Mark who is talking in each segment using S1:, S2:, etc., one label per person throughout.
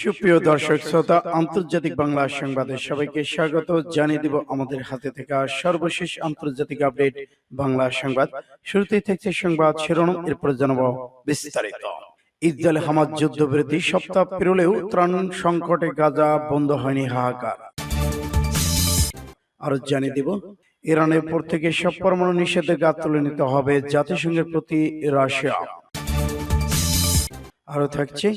S1: সুপ্রিয় দর্শক শ্রোতা, আন্তর্জাতিক বাংলা সংবাদে সবাইকে স্বাগত। জানিয়ে দিব আমাদের হাতে থাকা সর্বশেষ আন্তর্জাতিক আপডেট বাংলা সংবাদ। শুরুতেই থাকছে সংবাদ শিরোনাম, এরপর জানাব বিস্তারিত। ইসরায়েল হামাজ যুদ্ধবিরতি সপ্তাহ পেরোলেও ত্রাণ সংকটে গাজা বন্ধ হয়নি হাহাকার। আরও জানিয়ে দিব, ইরানের পর থেকে সব পরমাণু নিষেধাজ্ঞা তুলে নিতে হবে জাতিসংঘের প্রতি রাশিয়া। আরও থাকছে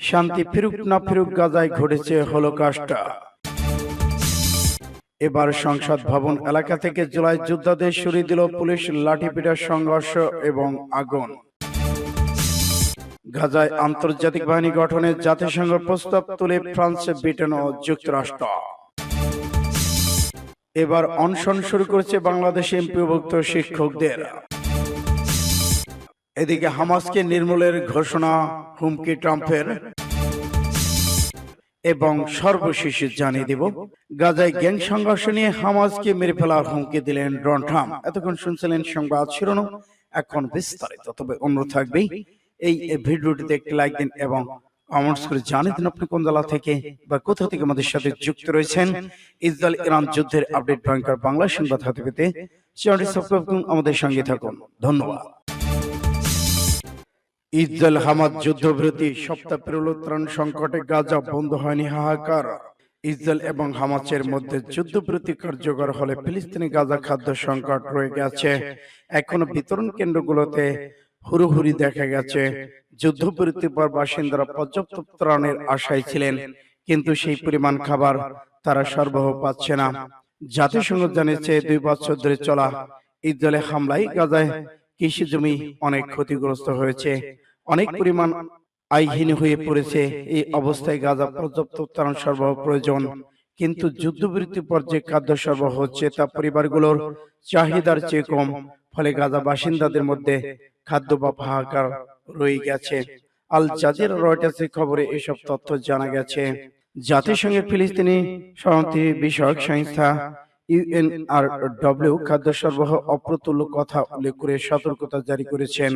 S1: শান্তি ফিরুক না ফিরুক গাজায় ঘটেছে হলোকাস্টা এবার সংসদ ভবন এলাকা থেকে জুলাই যোদ্ধাদের সরিয়ে দিল পুলিশ লাঠিপিটার সংঘর্ষ এবং আগুন। গাজায় আন্তর্জাতিক বাহিনী গঠনে জাতিসংঘ প্রস্তাব তুলে ফ্রান্স ব্রিটেন ও যুক্তরাষ্ট্র। এবার অনশন শুরু করেছে বাংলাদেশ এমপিভুক্ত শিক্ষকদের। এদিকে হামাসকে নির্মূলের ঘোষণা হুমকি ট্রাম্পের। এবং সর্বশেষ জানিয়ে দিব গাজায় গ্যাং সংঘর্ষ নিয়ে হামাজকে মেরে ফেলার হুমকি দিলেন ডোনাল্ড ট্রাম্প। এতক্ষণ শুনছিলেন সংবাদ শিরোনাম। এখন বিস্তারিত তবে অনুরোধ থাকবেই এই ভিডিওটিতে একটি লাইক দিন এবং কমেন্টস করে জানিয়ে দিন আপনি কোন জেলা থেকে বা কোথা থেকে আমাদের সাথে যুক্ত রয়েছেন। ইসরায়েল ইরান যুদ্ধের আপডেট ভয়ঙ্কর বাংলা সংবাদ হাতে পেতে চ্যানেলটি সাবস্ক্রাইব করুন আমাদের সঙ্গে থাকুন। ধন্যবাদ। ইসরায়েল হামাদ যুদ্ধবিরতি সপ্তাহ পেরোল সংকটে গাজা বন্ধ হয়নি হাহাকার। ইসরায়েল এবং হামাসের মধ্যে যুদ্ধবিরতি কার্যকর হলে ফিলিস্তিনি গাজা খাদ্য সংকট রয়ে গেছে। এখনও বিতরণ কেন্দ্রগুলোতে হুড়োহুড়ি দেখা গেছে। যুদ্ধবিরতির পর বাসিন্দারা পর্যাপ্ত ত্রাণের আশায় ছিলেন, কিন্তু সেই পরিমাণ খাবার তারা সরবরাহ পাচ্ছে না। জাতিসংঘ জানিয়েছে, দুই বছর ধরে চলা ইসরায়েলের হামলায় গাজায় কৃষি জমি অনেক ক্ষতিগ্রস্ত হয়েছে। অনেক পরিমাণ আইহীন হয়ে পড়েছে এই অবস্থায় গাজা পর্যাপ্ত ত্রাণ সরবরাহ প্রয়োজন। কিন্তু যুদ্ধবিরতি পর্যায়ে খাদ্য সরবরাহ হচ্ছে তা পরিবারগুলোর চাহিদার চেয়ে কম। ফলে গাজা বাসিন্দাদের মধ্যে খাদ্য বা হাহাকার রয়ে গেছে। আল জাজিরা রয়টার্সের খবরে এসব তথ্য জানা গেছে। জাতিসংঘের ফিলিস্তিনি শরণার্থী বিষয়ক সংস্থা ইউএনআরডব্লিউ খাদ্য সরবরাহ অপ্রতুল্য কথা উল্লেখ করে সতর্কতা জারি করেছেন।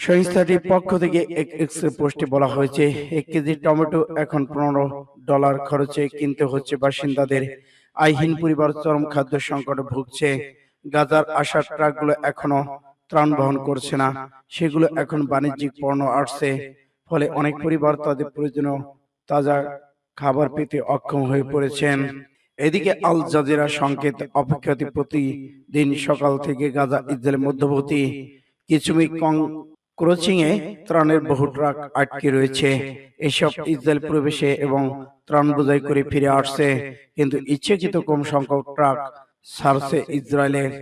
S1: সংস্থাটির পক্ষ থেকে এক এক্সরে পোস্টে বলা হয়েছে এক কেজি টমেটো এখন পনেরো ডলার খরচে কিনতে হচ্ছে বাসিন্দাদের। আইহীন পরিবার চরম খাদ্য সংকটে ভুগছে গাজার আসার ট্রাকগুলো এখনও ত্রাণ বহন করছে না। সেগুলো এখন বাণিজ্যিক পণ্য আসছে। ফলে অনেক পরিবার তাদের প্রয়োজনীয় তাজা খাবার পেতে অক্ষম হয়ে পড়েছেন। এদিকে আল জাজিরা সংকেত অপেক্ষাতে প্রতিদিন সকাল থেকে গাজা ইসরায়েলের মধ্যবর্তী কিছুমি কং ক্রোচিং এ ত্রাণের বহু ট্রাক আটকে রয়েছে। এসব ইসরায়েল প্রবেশে এবং ত্রাণ বোঝাই করে ফিরে আসছে। কিন্তু ইচ্ছাকৃত কম সংখ্যক ট্রাক ছাড়ছে ইসরায়েলের।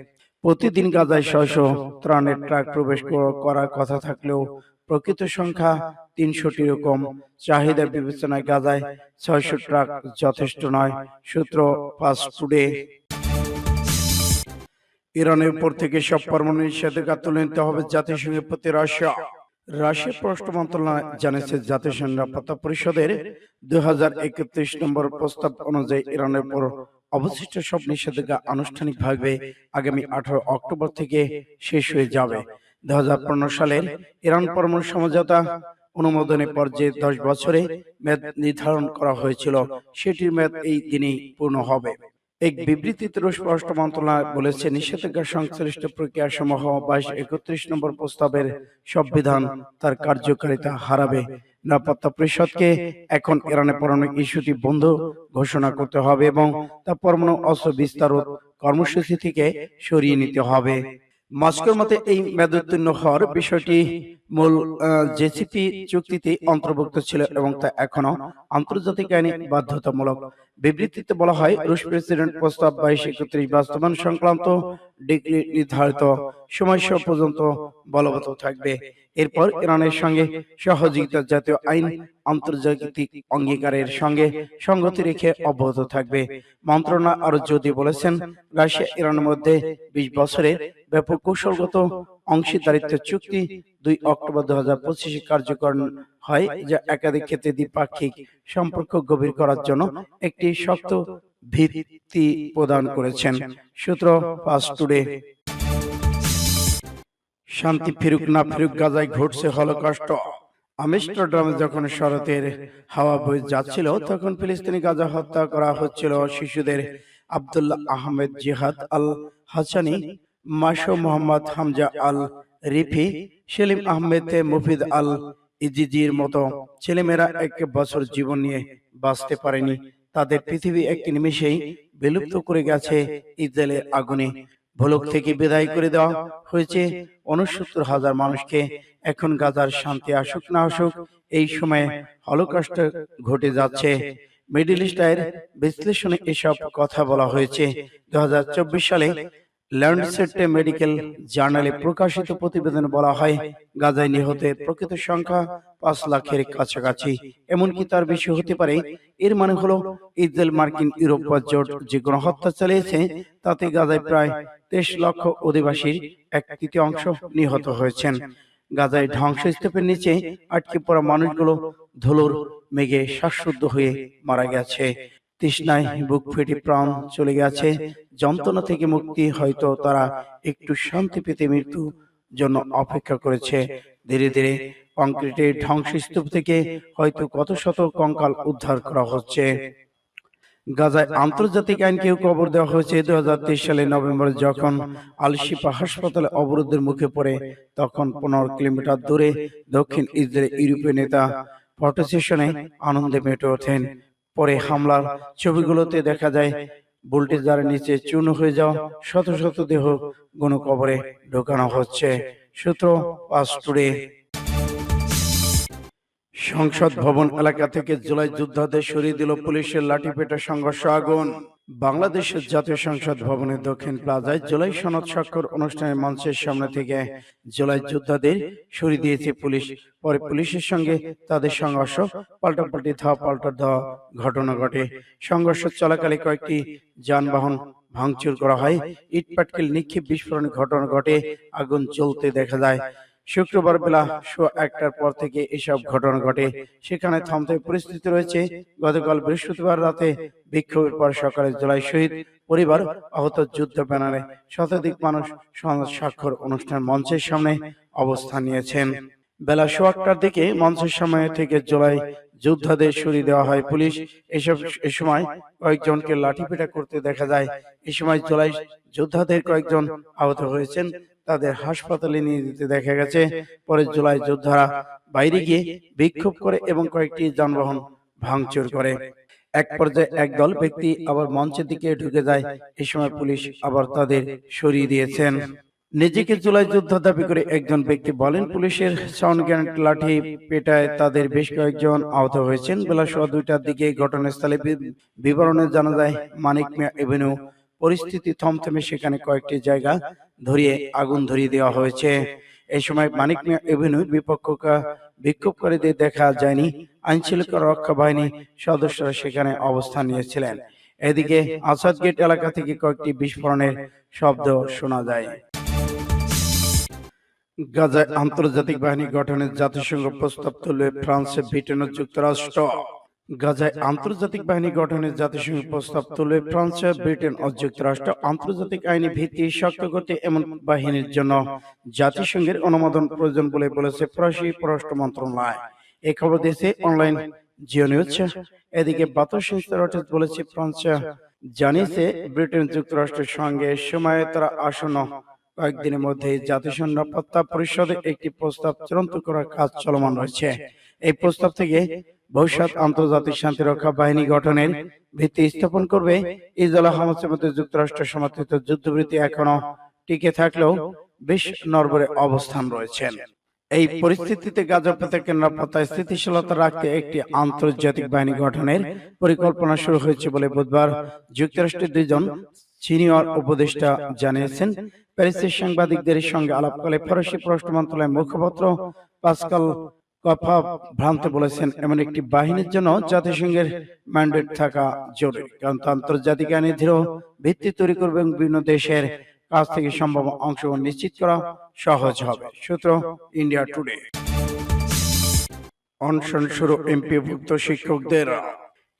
S1: প্রতিদিন গাজায় ছয়শো ত্রাণের ট্রাক প্রবেশ করার কথা থাকলেও প্রকৃত সংখ্যা তিনশোটিরও কম। চাহিদা বিবেচনায় গাজায় ছয়শো ট্রাক যথেষ্ট নয়। সূত্র ফাস্ট ইরানের উপর থেকে সব পরমাণু নিষেধাজ্ঞা তুলে নিতে হবে জাতিসংঘের প্রতি রাশিয়া। রাশিয়া পররাষ্ট্র মন্ত্রণালয় জানিয়েছে জাতিসংঘ নিরাপত্তা পরিষদের দুই হাজার একত্রিশ নম্বর প্রস্তাব অনুযায়ী ইরানের উপর অবশিষ্ট সব নিষেধাজ্ঞা আনুষ্ঠানিকভাবে আগামী আঠারো অক্টোবর থেকে শেষ হয়ে যাবে। দু হাজার পনেরো সালের ইরান পরমাণু সমঝোতা অনুমোদনের পর যে দশ বছরে মেয়াদ নির্ধারণ করা হয়েছিল, সেটির মেয়াদ এই দিনেই পূর্ণ হবে। এক বিবৃতিতে পররাষ্ট্র মন্ত্রণালয় বলেছে, নিষেধাজ্ঞা সংশ্লিষ্ট প্রক্রিয়া সমূহ বাইশ একত্রিশ নম্বর প্রস্তাবের সংবিধান তার কার্যকারিতা হারাবে। নিরাপত্তা পরিষদকে এখন ইরানের পরমাণু ইস্যুটি বন্ধ ঘোষণা করতে হবে এবং তা পরমাণু অস্ত্র বিস্তার কর্মসূচি থেকে সরিয়ে নিতে হবে। মস্কোর মতে এই মেয়াদোত্তীর্ণ হওয়ার বিষয়টি মূল জেসিপি চুক্তিতে অন্তর্ভুক্ত ছিল এবং তা এখনও আন্তর্জাতিক আইনে বাধ্যতামূলক। বিবৃতিতে বলা হয়, রুশ প্রেসিডেন্ট প্রস্তাব বাইশ একত্রিশ বাস্তবায়ন সংক্রান্ত ডিগ্রি নির্ধারিত সময়সীমা পর্যন্ত বলবৎ থাকবে। এরপর ইরানের সঙ্গে সহযোগিতা জাতীয় আইন আন্তর্জাতিক অঙ্গীকারের সঙ্গে সঙ্গতি রেখে অব্যাহত থাকবে। মন্ত্রণালয় আরও যদি বলেছেন, রাশিয়া ইরানের মধ্যে বিশ বছরের ব্যাপক কৌশলগত অংশীদারিত্ব চুক্তি দুই অক্টোবর দু হাজার পঁচিশে কার্যকর হয়, যা একাধিক ক্ষেত্রে দ্বিপাক্ষিক সম্পর্ক গভীর করার জন্য একটি শক্ত ভিত্তি প্রদান করেছেন। সূত্র ফাস্ট টুডে। শান্তি ফিরুক না ফিরুক গাজায় ঘটছে হলোকষ্ট। আমস্টারডামে যখন শরতের হাওয়া বয়ে যাচ্ছিল, তখন ফিলিস্তিনি গাজা হত্যা করা হচ্ছিল শিশুদের। আব্দুল্লাহ আহমেদ জিহাদ আল হাসানি মাসো মোহাম্মদ হামজা আল রিফি, সেলিম আহমেদ মুফিদ আল ইজিজির মতো ছেলেমেয়েরা এক বছর জীবন নিয়ে বাঁচতে পারেনি। তাদের পৃথিবী একটি নিমিষেই বিলুপ্ত করে গেছে ইসরায়েলের আগুনে। ভোলক থেকে বিদায় করে দেওয়া হয়েছে উনসত্তর হাজার মানুষকে। এখন গাজার শান্তি আসুক না আসুক, এই সময়ে হলোকষ্ট ঘটে যাচ্ছে। মিডিল ইস্টায়ের বিশ্লেষণে এসব কথা বলা হয়েছে। দু হাজার চব্বিশ সালে ল্যান্ডসেট মেডিকেল জার্নালে প্রকাশিত প্রতিবেদনে বলা হয় গাজায় নিহতের প্রকৃত সংখ্যা পাঁচ লাখের কাছাকাছি। এমনকি তার বেশি হতে পারে এর মানে হলো ইসরায়েল মার্কিন ইউরোপ জোট যে গণহত্যা চালিয়েছে তাতে গাজায় প্রায় তেইশ লক্ষ অধিবাসীর এক তৃতীয় অংশ নিহত হয়েছেন। গাজায় ধ্বংসস্তূপের নিচে আটকে পড়া মানুষগুলো ধুলোর মেঘে শ্বাসরুদ্ধ হয়ে মারা গেছে। তৃষ্ণায় বুক ফেটে প্রাণ চলে গেছে। যন্ত্রণা থেকে মুক্তি হয়তো তারা একটু শান্তি পেতে মৃত্যু জন্য অপেক্ষা করেছে। ধীরে ধীরে কংক্রিটের ধ্বংসস্তূপ থেকে হয়তো কত শত কঙ্কাল উদ্ধার করা হচ্ছে। গাজায় আন্তর্জাতিক আইনকেও কবর দেওয়া হয়েছে। দু হাজার তেইশ সালে নভেম্বরে যখন আলশিফা হাসপাতালে অবরোধের মুখে পড়ে, তখন পনেরো কিলোমিটার দূরে দক্ষিণ ইসরায়েল ইউরোপীয় নেতা ফটো সেশনে আনন্দে মেটে ওঠেন। পরে হামলার ছবিগুলোতে দেখা যায় বুলটিজারের নিচে চূর্ণ হয়ে যাওয়া শত শত দেহ গণকবরে ঢোকানো হচ্ছে। সূত্র পাস টুডে। সংসদ ভবন এলাকা থেকে জুলাই যোদ্ধাদের সরিয়ে দিল পুলিশের লাঠিপেটা সংঘর্ষ আগুন। বাংলাদেশের জাতীয় সংসদ ভবনের দক্ষিণ প্লাজায় জুলাই সনদ স্বাক্ষর অনুষ্ঠানের মঞ্চের সামনে থেকে জুলাই যোদ্ধাদের সরিয়ে দিয়েছে পুলিশ। পরে পুলিশের সঙ্গে তাদের সংঘর্ষ, পাল্টাপাল্টি ধাওয়া পাল্টা ধাওয়া ঘটনা ঘটে। সংঘর্ষ চলাকালে কয়েকটি যানবাহন ভাঙচুর করা হয়। ইট পাটকেল নিক্ষেপ বিস্ফোরণের ঘটনা ঘটে। আগুন জ্বলতে দেখা যায়। শুক্রবার বেলা শো একটার পর থেকে এসব ঘটনা ঘটে। সেখানে থামতে পরিস্থিতি রয়েছে। গতকাল বৃহস্পতিবার রাতে বিক্ষোভের পর সকালে জুলাই শহীদ পরিবার আহত যুদ্ধ ব্যানারে শতাধিক মানুষ সনদ স্বাক্ষর অনুষ্ঠান মঞ্চের সামনে অবস্থান নিয়েছেন। বেলা শো একটার দিকে মঞ্চের সামনে থেকে জুলাই যোদ্ধাদের সরিয়ে দেওয়া হয় পুলিশ। এসব এ সময় কয়েকজনকে লাঠিপেটা করতে দেখা যায়। এ সময় জুলাই যোদ্ধাদের কয়েকজন আহত হয়েছেন। তাদের হাসপাতালে নিয়ে যেতে দেখা গেছে। পরে জুলাই যোদ্ধারা বাইরে গিয়ে বিক্ষোভ করে এবং কয়েকটি যানবাহন ভাঙচুর করে। এক পর্যায়ে একদল ব্যক্তি আবার মঞ্চের দিকে ঢুকে যায়। এই সময় পুলিশ আবার তাদের সরিয়ে দিয়েছেন। নিজেকে জুলাই যোদ্ধা দাবি করে একজন ব্যক্তি বলেন, পুলিশের সাউন্ড গ্যানেট লাঠি পেটায় তাদের বেশ কয়েকজন আহত হয়েছেন। বেলা সোয়া দুইটার দিকে ঘটনাস্থলে বিবরণে জানা যায়, মানিক মিয়া এভিনিউ। পরিস্থিতি থমথমে সেখানে কয়েকটি জায়গা ধরিয়ে আগুন ধরিয়ে দেওয়া হয়েছে। এই সময় মানিক এভিনিউ বিপক্ষকা বিক্ষোভকারীদের দেখা যায়নি। আইন শৃঙ্খলা রক্ষা বাহিনী সদস্যরা সেখানে অবস্থান নিয়েছিলেন। এদিকে আসাদ গেট এলাকা থেকে কয়েকটি বিস্ফোরণের শব্দ শোনা যায়। গাজায় আন্তর্জাতিক বাহিনী গঠনের জাতিসংঘ প্রস্তাব তুলবে ফ্রান্স ব্রিটেন ও যুক্তরাষ্ট্র গাজায় আন্তর্জাতিক বাহিনী গঠনের জাতিসংঘ প্রস্তাব তুলবে ফ্রান্স ব্রিটেন ও যুক্তরাষ্ট্র আন্তর্জাতিক আইনি ভিত্তি শক্ত করতে এমন বাহিনীর জন্য জাতিসংঘের অনুমোদন প্রয়োজন বলে বলেছে ফরাসি পররাষ্ট্র মন্ত্রণালয়। এই খবর দিয়েছে অনলাইন জিও নিউজ। এদিকে বার্তা সংস্থা রয়টার্স বলেছে ফ্রান্স জানিয়েছে ব্রিটেন যুক্তরাষ্ট্রের সঙ্গে সময়ে তারা আসন্ন। কয়েকদিনের মধ্যে জাতিসংঘ নিরাপত্তা পরিষদে একটি প্রস্তাব চূড়ান্ত করার কাজ চলমান রয়েছে। এই প্রস্তাব থেকে ভবিষ্যৎ আন্তর্জাতিক শান্তি রক্ষা বাহিনী গঠনের ভিত্তি স্থাপন করবে। ইসরায়েল হামাসের মধ্যে যুক্তরাষ্ট্র সমর্থিত যুদ্ধবৃত্তি এখনও টিকে থাকলেও বেশ নরবরে অবস্থান রয়েছেন। এই পরিস্থিতিতে গাজা উপত্যকার নিরাপত্তা স্থিতিশীলতা রাখতে একটি আন্তর্জাতিক বাহিনী গঠনের পরিকল্পনা শুরু হয়েছে বলে বুধবার যুক্তরাষ্ট্রের দুইজন সিনিয়র উপদেষ্টা জানিয়েছেন প্যারিসের সাংবাদিকদের সঙ্গে আলাপকালে ফরাসি পররাষ্ট্র মন্ত্রণালয়ের মুখপাত্র পাসকাল কফা ভ্রান্ত বলেছেন, এমন একটি বাহিনীর জন্য জাতিসংঘের ম্যান্ডেট থাকা জরুরি, কারণ আন্তর্জাতিক আইনে দৃঢ় ভিত্তি তৈরি করবে এবং বিভিন্ন দেশের কাছ থেকে সম্ভব অংশগ্রহণ নিশ্চিত করা সহজ হবে। সূত্র ইন্ডিয়া টুডে। অনশন শুরু এমপি ভুক্ত শিক্ষকদের।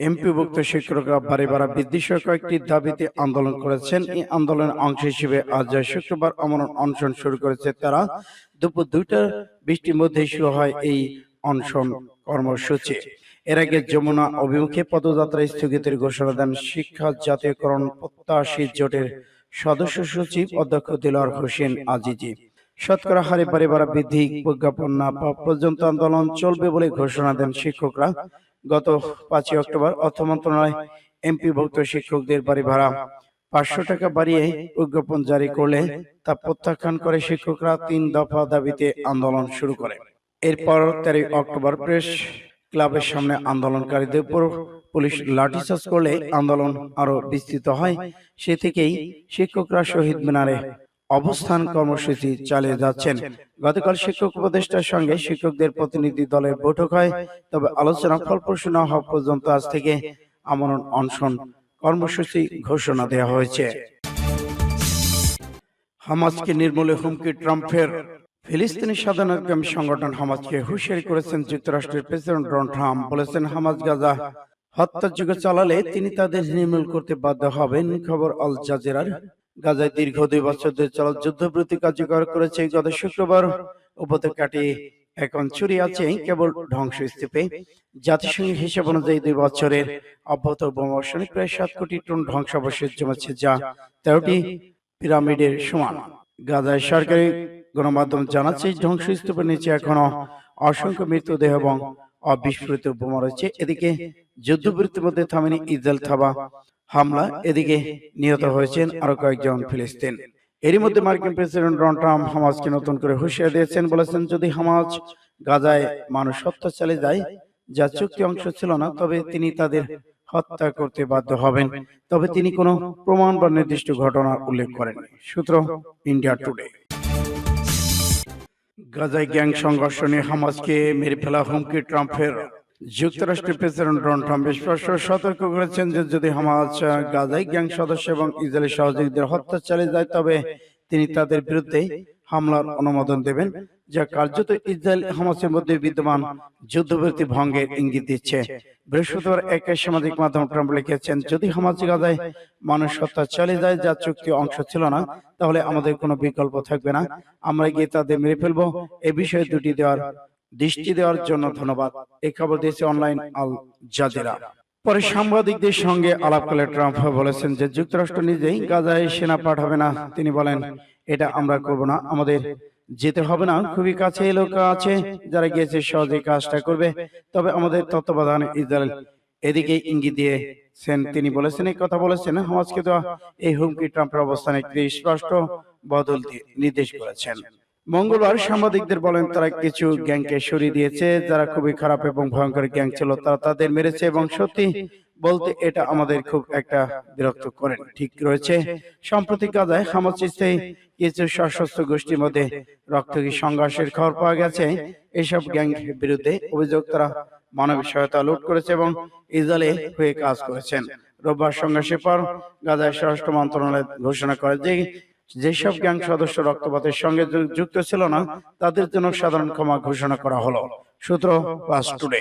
S1: এমপিভুক্ত শিক্ষকরা বারে বারে বৃদ্ধি সহ কয়েকটি দাবিতে আন্দোলন করেছেন। এই আন্দোলনের অংশ হিসেবে আজ শুক্রবার আমরণ অনশন শুরু করেছে তারা দুপুর দুইটার বৃষ্টির মধ্যে শুরু হয় এই অনশন কর্মসূচি। এর আগে যমুনা অভিমুখে পদযাত্রা স্থগিতের ঘোষণা দেন শিক্ষা জাতীয়করণ প্রত্যাশী জোটের সদস্য সচিব অধ্যক্ষ দিলওয়ার হোসেন আজিজি। শতকরা হারে বাড়ি বাড়া বৃদ্ধি প্রজ্ঞাপন না পাওয়া পর্যন্ত আন্দোলন চলবে বলে ঘোষণা দেন শিক্ষকরা। গত পাঁচই অক্টোবর অর্থ মন্ত্রণালয় এমপিভুক্ত শিক্ষকদের বাড়ি ভাড়া। পাঁচশো টাকা বাড়িয়ে প্রজ্ঞাপন জারি করলে তা প্রত্যাখ্যান করে শিক্ষকরা তিন দফা দাবিতে আন্দোলন শুরু করে। এরপর তেরোই অক্টোবর প্রেস ক্লাবের সামনে আন্দোলনকারীদের উপর পুলিশ লাঠিচার্জ করলে আন্দোলন আরও বিস্তৃত হয়। সে থেকেই শিক্ষকরা শহীদ মিনারে অবস্থান কর্মসূচি চালিয়ে যাচ্ছেন। গতকাল শিক্ষক উপদেষ্টার সঙ্গে শিক্ষকদের প্রতিনিধি দলের বৈঠক হয়, তবে আলোচনা ফলপ্রসূ না হওয়া পর্যন্ত আজ থেকে আমরণ অনশন কর্মসূচি ঘোষণা দেওয়া হয়েছে। হামাজকে নির্মূলে হুমকি ট্রাম্পের। ফিলিস্তিনি স্বাধীনতাকামী সংগঠন হামাজকে হুঁশিয়ারি করেছেন যুক্তরাষ্ট্রের প্রেসিডেন্ট ডোনাল্ড ট্রাম্প। বলেছেন, হামাজ গাজা হত্যাযোগ্য চালালে তিনি তাদের নির্মূল করতে বাধ্য হবেন। খবর আল জাজিরার। গাজায় দীর্ঘ দুই বছর ধরে চলা যুদ্ধবিরতি কার্যকর করেছে। গত শুক্রবার উপত্যকাটি এখন চুরি আছে কেবল ধ্বংসস্তূপে। জাতিসংঘের হিসাব অনুযায়ী দুই বছরের অব্যাহত বোমাবর্ষণে প্রায় সাত কোটি টন ধ্বংসাবশেষ জমেছে, যা তেরোটি পিরামিডের সমান। গাজায় সরকারি গণমাধ্যম জানাচ্ছে ধ্বংসস্তূপের নিচে এখনও অসংখ্য মৃতদেহ এবং অবিস্ফোরিত বোমা রয়েছে। এদিকে যুদ্ধবিরতির মধ্যে থামেনি ইসরায়েল থাবা। হামলা এদিকে নিহত হয়েছেন আরও কয়েকজন ফিলিস্তিন। এরই মধ্যে মার্কিন প্রেসিডেন্ট ডোনাল্ড ট্রাম্প হামাজকে নতুন করে হুঁশিয়ার দিয়েছেন বলেছেন যদি হামাজ গাজায় মানুষ হত্যা চালিয়ে যায় যা চুক্তি অংশ ছিল না তবে তিনি তাদের হত্যা করতে বাধ্য হবেন। তবে তিনি কোনো প্রমাণ বা নির্দিষ্ট ঘটনার উল্লেখ করেন সূত্র ইন্ডিয়া টুডে গাজায় গ্যাং সংঘর্ষ নিয়ে হামাজকে মেরে ফেলা হুমকি ট্রাম্পের যুক্তরাষ্ট্রের প্রেসিডেন্ট ডোনাল্ড ট্রাম্প স্পষ্ট সতর্ক করেছেন যে যদি হামাজ গাজায় গ্যাং সদস্য এবং ইসরায়েলি সহযোগীদের হত্যা চালিয়ে যায়, তবে তিনি তাদের বিরুদ্ধে হামলার অনুমোদন দেবেন, যা কার্যত ইসরায়েল হামাসের মধ্যে বিদ্যমান যুদ্ধবিরতি ভঙ্গের ইঙ্গিত দিচ্ছে। বৃহস্পতিবার এক সামাজিক মাধ্যম ট্রাম্প লিখেছেন, যদি হামাজ গাজায় মানুষ হত্যা চালিয়ে যায়, যা চুক্তি অংশ ছিল না, তাহলে আমাদের কোনো বিকল্প থাকবে না। আমরা গিয়ে তাদের মেরে ফেলব। এ বিষয়ে দুটি দেওয়ার দৃষ্টি দেওয়ার জন্য ধন্যবাদ। এই খবর দিয়েছে অনলাইন আল জাজিরা। পরে সাংবাদিকদের সঙ্গে আলাপকালে ট্রাম্প বলেছেন যে যুক্তরাষ্ট্র নিজেই গাজায় সেনা পাঠাবে না। তিনি বলেন এটা আমরা করব না। আমাদের যেতে হবে না। খুবই কাছে লোক আছে যারা গিয়েছে সহজে কাজটা করবে। তবে আমাদের তত্ত্বাবধানে ইসরায়েল এদিকে ইঙ্গিত দিয়েছেন। তিনি বলেছেন এই কথা বলেছেন হামাজকে দেওয়া এই হুমকি ট্রাম্পের অবস্থানে একটি স্পষ্ট বদল দিয়ে নির্দেশ করেছেন। মঙ্গলবার সাংবাদিকদের বলেন তারা কিছু গ্যাংকে সরিয়ে দিয়েছে যারা খুবই খারাপ এবং ভয়ঙ্কর গ্যাং ছিল তারা তাদের মেরেছে এবং সত্যি বলতে এটা আমাদের খুব একটা বিরক্ত করেন। ঠিক রয়েছে সম্প্রতি গাজায় হামাস কিছু সশস্ত্র গোষ্ঠীর মধ্যে রক্তকী সংঘর্ষের খবর পাওয়া গেছে? এসব গ্যাং বিরুদ্ধে অভিযোগ তারা মানবিক সহায়তা লুট করেছে এবং ইসরায়েলে হয়ে কাজ করেছেন। রোববার সংঘর্ষের পর গাজায় স্বরাষ্ট্র মন্ত্রণালয় ঘোষণা করে যে যেসব গ্যাং সদস্য রক্তপাতের সঙ্গে যুক্ত ছিল না তাদের জন্য সাধারণ ক্ষমা ঘোষণা করা হলো। সূত্র পাস টুডে।